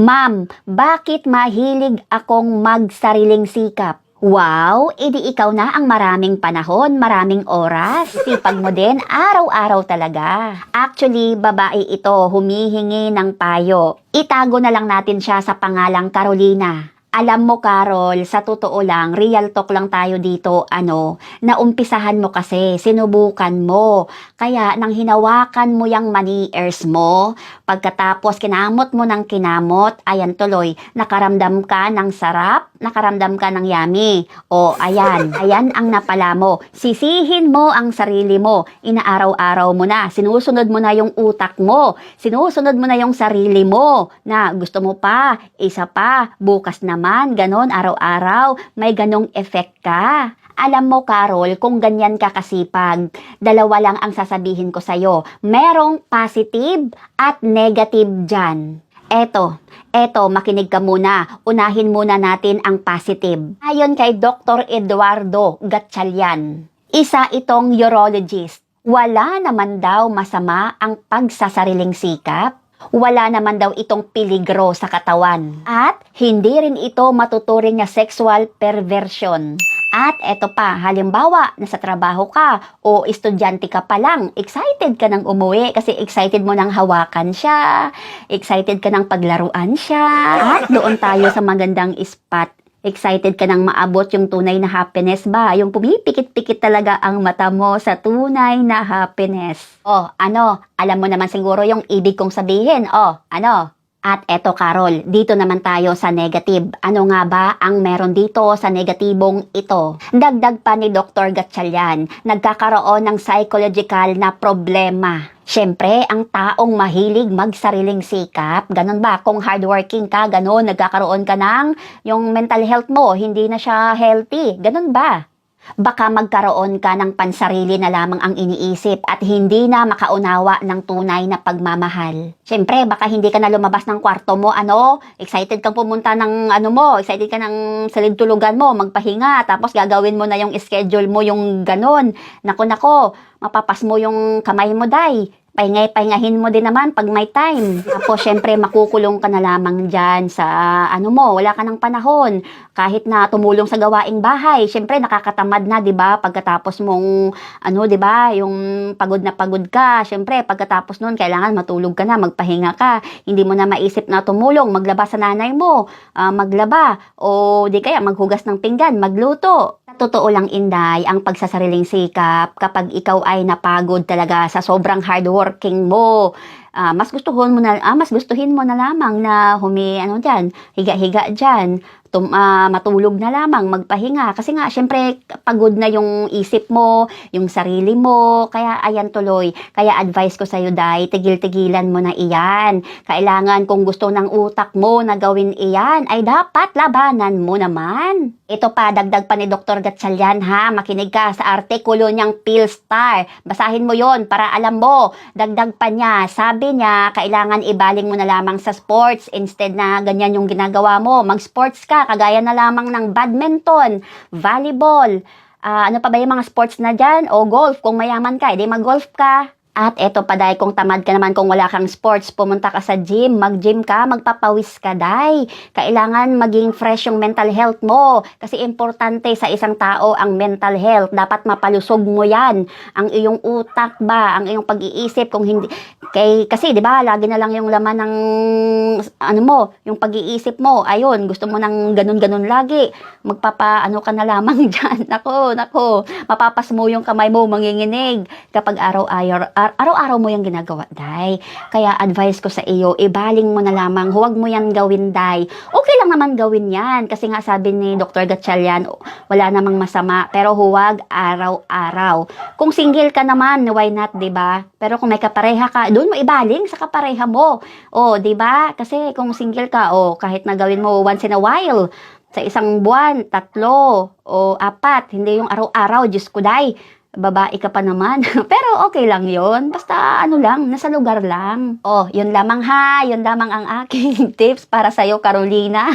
Ma'am, bakit mahilig akong magsariling sikap? Wow, edi ikaw na ang maraming panahon, maraming oras. Sipag mo din, araw-araw talaga. Actually, babae ito, humihingi ng payo. Itago na lang natin siya sa pangalang Carolina. Alam mo, Carol, sa totoo lang, real talk lang tayo dito, ano, naumpisahan mo kasi, sinubukan mo. Kaya, nang hinawakan mo yung money ears mo, pagkatapos kinamot mo ng kinamot, ayan tuloy, nakaramdam ka ng sarap, nakaramdam ka ng yummy. O, ayan, ayan ang napala mo. Sisihin mo ang sarili mo, inaaraw-araw mo na, sinusunod mo na yung utak mo, sinusunod mo na yung sarili mo, na gusto mo pa, isa pa, bukas naman, ganon, araw-araw, may ganong effect ka. Alam mo, Carol, kung ganyan ka kasipag, dalawa lang ang sasabihin ko sa'yo. Merong positive at negative dyan. Eto, eto, makinig ka muna. Unahin muna natin ang positive. Ayon kay Dr. Eduardo Gatchalian, isa itong urologist. Wala naman daw masama ang pagsasariling sikap. Wala naman daw itong piligro sa katawan. At hindi rin ito matuturing na sexual perversion. At eto pa, halimbawa, nasa trabaho ka o estudyante ka pa lang, excited ka nang umuwi kasi excited mo nang hawakan siya, excited ka nang paglaruan siya. At doon tayo sa magandang spot Excited ka nang maabot yung tunay na happiness ba? Yung pumipikit-pikit talaga ang mata mo sa tunay na happiness. Oh, ano? Alam mo naman siguro yung ibig kong sabihin. Oh, ano? At eto Carol, dito naman tayo sa negative. Ano nga ba ang meron dito sa negatibong ito? Dagdag pa ni Dr. Gatchalian, nagkakaroon ng psychological na problema. Siyempre, ang taong mahilig magsariling sikap, ganun ba? Kung hardworking ka, ganun, nagkakaroon ka ng yung mental health mo, hindi na siya healthy. Ganun ba? Baka magkaroon ka ng pansarili na lamang ang iniisip at hindi na makaunawa ng tunay na pagmamahal. Siyempre, baka hindi ka na lumabas ng kwarto mo, ano, excited kang pumunta ng ano mo, excited ka ng salid tulugan mo, magpahinga, tapos gagawin mo na yung schedule mo, yung ganon. Nako, nako, mapapas mo yung kamay mo, day. Pahingay-pahingahin mo din naman pag may time. Tapos, syempre, makukulong ka na lamang dyan sa, ano mo, wala ka ng panahon. Kahit na tumulong sa gawaing bahay, syempre, nakakatamad na, di ba? Pagkatapos mong, ano, di ba, yung pagod na pagod ka, syempre, pagkatapos nun, kailangan matulog ka na, magpahinga ka. Hindi mo na maisip na tumulong, maglaba sa nanay mo, ah, maglaba, o di kaya maghugas ng pinggan, magluto. Totoo lang, Inday, ang pagsasariling sikap, kapag ikaw ay napagod talaga sa sobrang hardworking mo, ah, mas gustuhin mo na ah, mas gustuhin mo na lamang na humi ano diyan, higa-higa diyan, tum, ah, matulog na lamang, magpahinga kasi nga syempre pagod na yung isip mo, yung sarili mo, kaya ayan tuloy. Kaya advice ko sa iyo dai, tigil-tigilan mo na iyan. Kailangan kung gusto ng utak mo na gawin iyan, ay dapat labanan mo naman. Ito pa, dagdag pa ni Dr. Gatchalian ha, makinig ka sa artikulo niyang Philstar. Basahin mo yon para alam mo. Dagdag pa niya, sabi niya, kailangan ibaling mo na lamang sa sports instead na ganyan yung ginagawa mo. Mag-sports ka, kagaya na lamang ng badminton, volleyball, ah, ano pa ba yung mga sports na dyan? O golf, kung mayaman ka, edi mag-golf ka. At eto pa dahil kung tamad ka naman kung wala kang sports, pumunta ka sa gym, mag-gym ka, magpapawis ka dai. Kailangan maging fresh yung mental health mo. Kasi importante sa isang tao ang mental health. Dapat mapalusog mo yan. Ang iyong utak ba, ang iyong pag-iisip kung hindi... Kay, kasi di ba lagi na lang yung laman ng ano mo, yung pag-iisip mo. Ayun, gusto mo ng ganun-ganun lagi. Magpapa ano ka na lamang diyan. Nako, nako. Mapapas mo yung kamay mo manginginig kapag araw-araw ar- araw-araw mo yung ginagawa, Day. Kaya advice ko sa iyo, ibaling mo na lamang, huwag mo yan gawin, Day. Okay lang naman gawin yan. Kasi nga sabi ni Dr. Gatchalian, wala namang masama. Pero huwag araw-araw. Kung single ka naman, why not, ba? Pero kung may kapareha ka, doon mo ibaling sa kapareha mo. O, 'di ba? Kasi kung single ka, o kahit na gawin mo once in a while, sa isang buwan, tatlo o apat, hindi yung araw-araw, Diyos ko day, babae ka pa naman. Pero okay lang yon Basta ano lang, nasa lugar lang. Oh, yun lamang ha. Yun lamang ang aking tips para sa'yo, Carolina.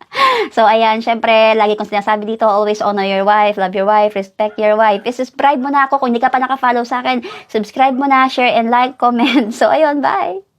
so, ayan, syempre, lagi kong sinasabi dito, always honor your wife, love your wife, respect your wife. I-subscribe mo na ako. Kung hindi ka pa nakafollow sa akin, subscribe mo na, share and like, comment. So, ayun, bye!